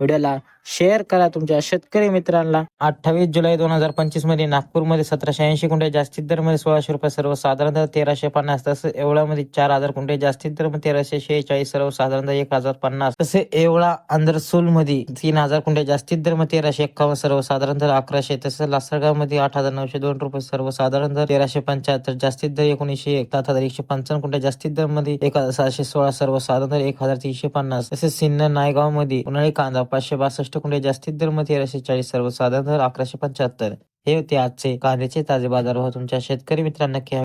व्हिडिओला शेअर करा तुमच्या शेतकरी मित्रांना. अठ्ठावीस जुलै दोन हजार पंचवीसमध्ये नागपूरमध्ये सतराशे ऐंशी कुंटे जास्तीत दरमध्ये सोळाशे रुपये सर्वसाधारणतः तेराशे पन्नास तसं येवळामध्ये चार हजार कुंटे जास्तीत दर तेराशे शेहेचाळीस सर्वसाधारणतः एक हजार पन्नास. तसे एवढा अंदरसूल मध्ये तीन हजार कुंटे जास्तीत दरमध्ये तेराशे एक्कावन्न सर्वसाधारणतः अकराशे तसेच लासलगावमध्ये आठ हजार नऊशे दोन रुपये सर्वसाधारण दर तेराशे पंच्याहत्तर जास्तीत दर एकोणीशे एक सात हजार एकशे पंचावन्न कुंटे जास्तीत दरमध्ये एक हजार सहाशे सोळा सर्वसाधारण दर एक हजार तीनशे पन्नास. तसेच सिन्नर नायगावमध्ये उन्हाळी कांदा पाचशे बासष्ट कुंडे जास्तीत दरमध्ये तेराशे चाळीस सर्वसाधारण दर अकराशे पंच्याहत्तर. हे होते आजचे कांद्याचे ताजे बाजार भाव. तुमच्या शेतकरी मित्रांना